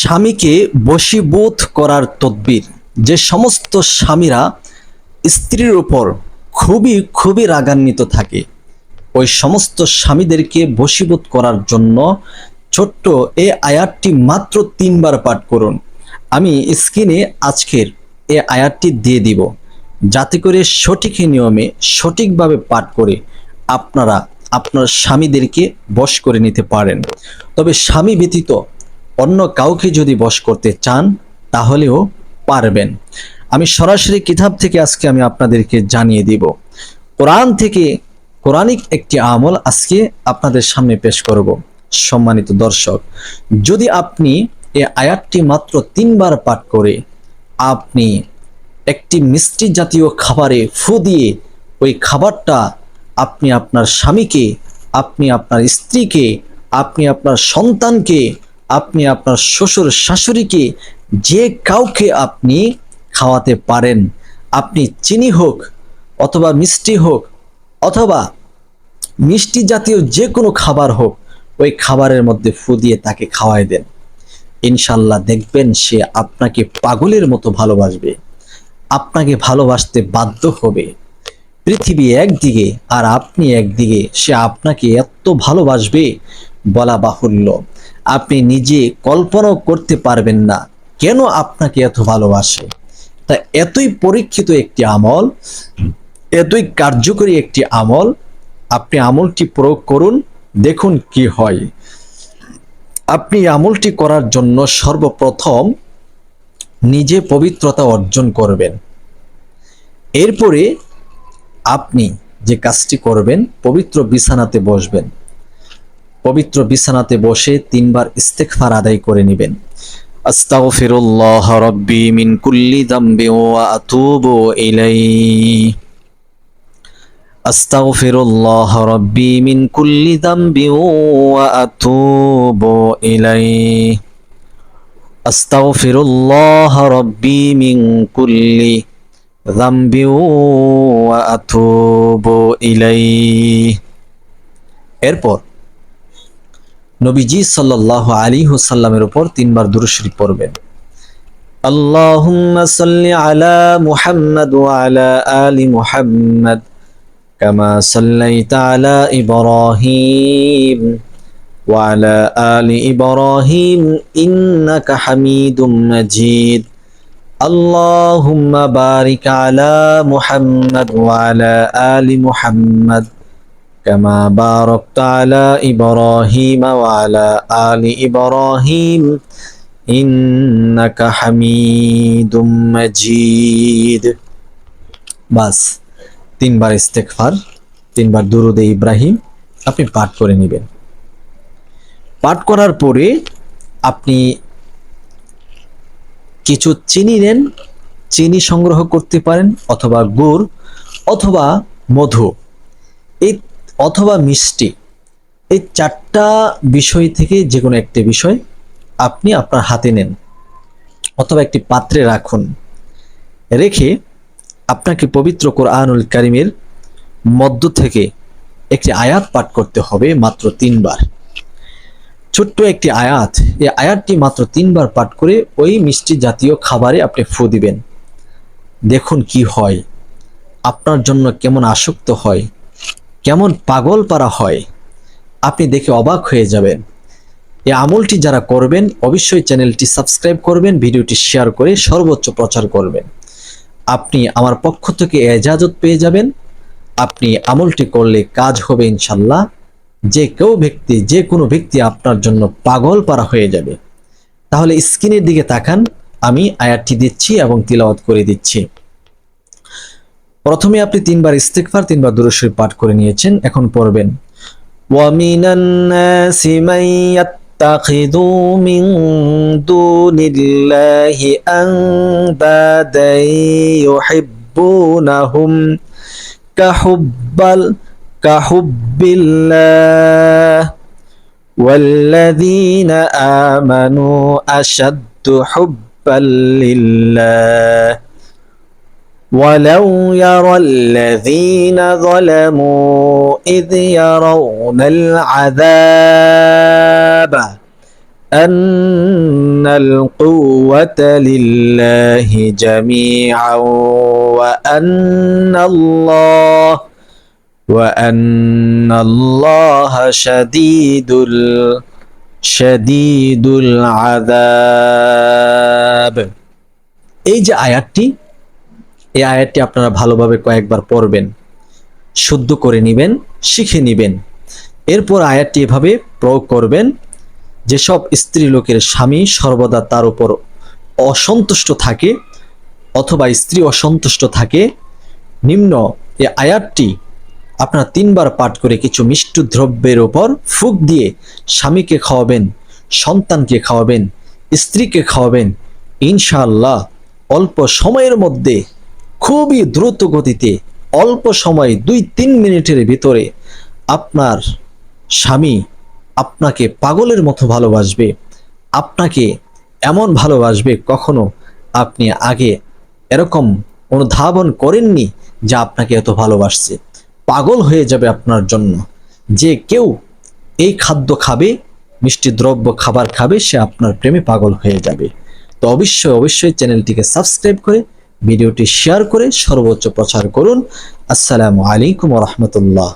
স্বামীকে বশীভূত করার তদ্বির। যে সমস্ত স্বামীরা স্ত্রীর উপর খুবই খুবই রাগান্বিত থাকে, ওই সমস্ত স্বামীদেরকে বশীভূত করার জন্য ছোট্ট এই আয়াতটি মাত্র তিনবার পাঠ করুন। আমি স্ক্রিনে আজকের এই আয়াতটি দিয়ে দিব। যাতে করে সঠিক নিয়মে সঠিকভাবে পাঠ করে আপনারা আপনার স্বামীদেরকে বশ করে নিতে পারেন। তবে স্বামী ব্যতীত অন্য কাউকে যদি বশ করতে চান, তাহলেও পারবেন। আমি সরাসরি কিতাব থেকে আজকে আমি আপনাদেরকে জানিয়ে দিব। কোরআন থেকে কোরআনিক একটি আমল আজকে আপনাদের সামনে পেশ করব, সম্মানিত দর্শক। যদি আপনি এই আয়াতটি মাত্র তিনবার পাঠ করে আপনি একটি মিষ্টি জাতীয় খাবারে ফু দিয়ে ওই খাবারটা আপনি আপনার স্বামীকে, আপনি আপনার স্ত্রীকে, আপনি আপনার সন্তানকে আপনি আপনার শ্বশুর শাশুড়িকে যে কাউকে আপনি খাওয়াতে পারেন, আপনি চিনি হোক অথবা মিষ্টি হোক অথবা মিষ্টি জাতীয় যে কোনো খাবার হোক, ওই খাবারের মধ্যে ফু দিয়ে তাকে খাওয়াই দেন। ইনশাল্লাহ দেখবেন সে আপনাকে পাগলের মতো ভালোবাসবে, আপনাকে ভালোবাসতে বাধ্য হবে। পৃথিবী একদিকে আর আপনি একদিকে, সে আপনাকে এত ভালোবাসবে বলা বাহুল্য। আপনি নিজে কল্পনাও করতে পারবেন না কেন আপনাকে এত ভালোবাসে। তা এতই পরীক্ষিত একটি আমল, এতই কার্যকরী একটি আমল, আপনি আমলটি প্রয়োগ করুন, দেখুন কি হয়। আপনি আমলটি করার জন্য সর্বপ্রথম নিজে পবিত্রতা অর্জন করবেন। এরপরে আপনি যে কাজটি করবেন, পবিত্র বিছানাতে বসবেন। পবিত্র বিছানাতে বসে তিনবার ইস্তেকফার আদায় করে নেবেন। আস্তাগফিরুল্লাহ রাব্বি মিন কুল্লি যামবি ওয়া আতুবু ইলাইহি। আস্তাগফিরুল্লাহ রাব্বি মিন কুল্লি যামবি ওয়া আতুবু ইলাইহি। আস্তাগফিরুল্লাহ রাব্বি মিন কুল্লি যামবি ওয়া আতুবু ইলাইহি। এরপর নবীজি সাল্লাহ আলী হুসাল্লামের উপর তিনবার দুরুশরীফ পড়বেন আল্লাহুম্মা সাল্লি আলা মুহাম্মদ ওয়া আলা আলি মুহাম্মদ কামা সাল্লাইতা আলা ইব্রাহিম وعلى آل إبراهيم إنك حميد مجيد اللهم بارك على محمد وعلى آل محمد كما باركت على إبراهيم وعلى آل إبراهيم إنك حميد مجيد বাস তিনবার ইস্তেকফার তিনবার দুরুদে ইব্রাহিম আপনি পাঠ করে নেবেন পাঠ করার পরে আপনি কিছু চিনি নেন চিনি সংগ্রহ করতে পারেন অথবা গুড় অথবা মধু এই অথবা মিষ্টি, এই চারটা বিষয় থেকে যে কোনো একটি বিষয় আপনি আপনার হাতে নেন অথবা একটি পাত্রে রাখুন। রেখে আপনাকে পবিত্র কোরআনুল কারিমের মধ্য থেকে একটি আয়াত পাঠ করতে হবে মাত্র তিনবার। ছোট্ট একটি আয়াত, এই আয়াতটি মাত্র তিনবার পাঠ করে ওই মিষ্টি জাতীয় খাবারে আপনি ফু দিবেন। দেখুন কি হয়, আপনার জন্য কেমন আসক্ত হয় কেমন পাগল পারা হয়, আপনি দেখে অবাক হয়ে যাবেন। এই আমলটি যারা করবেন, অবশ্যই চ্যানেলটি সাবস্ক্রাইব করবেন, ভিডিওটি শেয়ার করে সর্বোচ্চ প্রচার করবেন। আপনি আমার পক্ষ থেকে এজাজত পেয়ে যাবেন। আপনি আমলটি করলে কাজ হবে ইনশাল্লাহ যে কেউ ব্যক্তি, যে কোনো ব্যক্তি আপনার জন্য পাগল পারা হয়ে যাবে। তাহলে স্ক্রিনের দিকে তাকান, আমি আয়াতটি দিচ্ছি এবং তিলাওয়াত করে দিচ্ছি। প্রথমে আপনি তিনবার ইস্তেকফার তিনবার দুরুশরীফ পাঠ করে নিয়েছেন এখন পড়বেন ومن الناس من يتخذ من دون الله أندادا يحبونهم كحب ال- كحب الله والذين آمنوا أشد حبا لله ولو يرى الذين ظلموا إذ يرون العذاب أن القوة لله جميعا وأن الله وأن الله شديد ال شديد العذاب এই যে আয়াতটি এই আয়াতটি আপনারা ভালোভাবে কয়েকবার পড়বেন, শুদ্ধ করে নেবেন, শিখে নেবেন। এরপর আয়াতটি এভাবে প্রয়োগ করবেন, যেসব স্ত্রী লোকের স্বামী সর্বদা তার উপর অসন্তুষ্ট থাকে অথবা স্ত্রী অসন্তুষ্ট থাকে, নিম্ন এই আয়াতটি আপনারা তিনবার পাঠ করে কিছু মিষ্টি দ্রব্যের ওপর ফুক দিয়ে স্বামীকে খাওয়াবেন, সন্তানকে খাওয়াবেন, স্ত্রীকে খাওয়াবেন। ইনশাআল্লাহ অল্প সময়ের মধ্যে খুবই দ্রুত গতিতে অল্প সময় দুই তিন মিনিটের ভিতরে আপনার স্বামী আপনাকে পাগলের মতো ভালোবাসবে। আপনাকে এমন ভালোবাসবে কখনো আপনি আগে এরকম অনুধাবন করেননি যে আপনাকে এত ভালোবাসছে। পাগল হয়ে যাবে আপনার জন্য। যে কেউ এই খাদ্য খাবে, মিষ্টি দ্রব্য খাবার খাবে, সে আপনার প্রেমে পাগল হয়ে যাবে। তো অবশ্যই অবশ্যই চ্যানেলটিকে সাবস্ক্রাইব করে ভিডিওটি শেয়ার করে সর্বোচ্চ প্রচার করুন। আসসালামু আলাইকুম রহমতুল্লাহ।